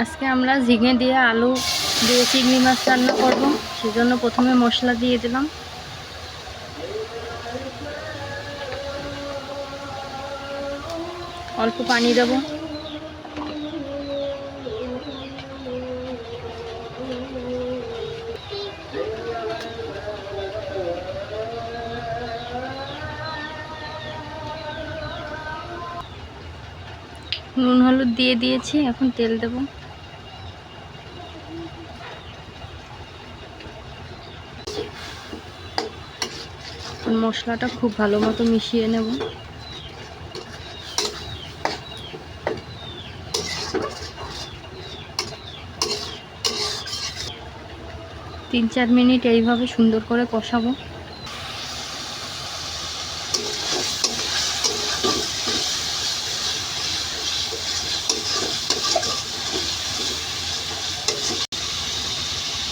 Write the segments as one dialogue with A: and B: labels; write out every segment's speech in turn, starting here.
A: আজকে আমরা ঝিঙে দিয়ে আলু দিয়ে চিংড়ি মাছ রান্না করব। সেজন্য প্রথমে মশলা দিয়ে দিলাম। অল্প পানি দেব। নুন, হলুদ দিয়ে দিয়েছি। এখন তেল দেব। মশলাটা খুব ভালো মতো মিশিয়ে নেব। তিন চার মিনিট এইভাবে সুন্দর করে কষাবো।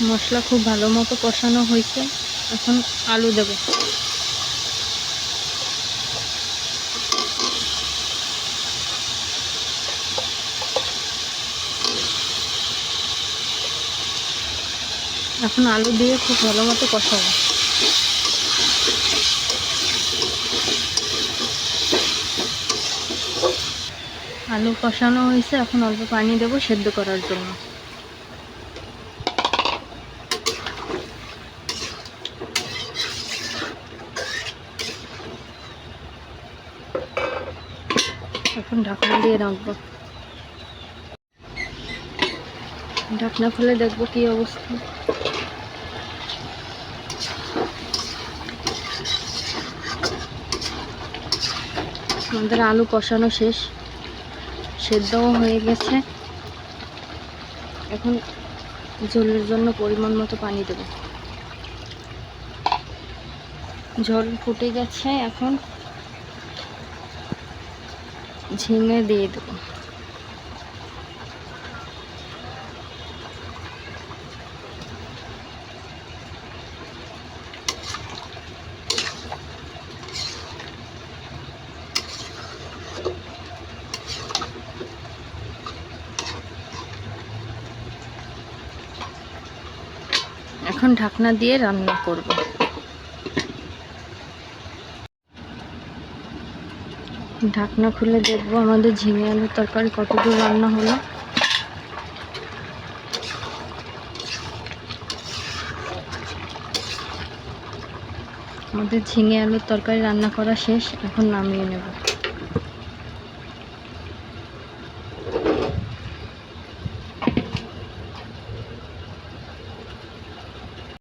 A: মশলা খুব ভালো মতো কষানো হয়েছে। এখন আলু দেব। এখন আলু দিয়ে খুব ভালো মতো কষাবো। আলু কষানো হয়েছে, এখন অল্প পানি দেবো সেদ্ধ করার জন্য। এখন ঢাকনা দিয়ে রাখব। ঢাকনা খুলে দেখব কি অবস্থা। আমাদের আলু কষানো শেষ। সেদ্ধও হয়ে গেছে। এখন ঝোলের জন্য পরিমাণ মতো পানি দেব। ঝোল ফুটে গেছে এখন। ঝিঙে দিয়ে দেবো। এখন ঢাকনা দিয়ে রান্না করব। ঢাকনা খুলে দেখব আমাদের ঝিঙে আলুর তরকারি কতদূর রান্না হলো। আমাদের ঝিঙে আলুর তরকারি রান্না করা শেষ, এখন নামিয়ে নেব।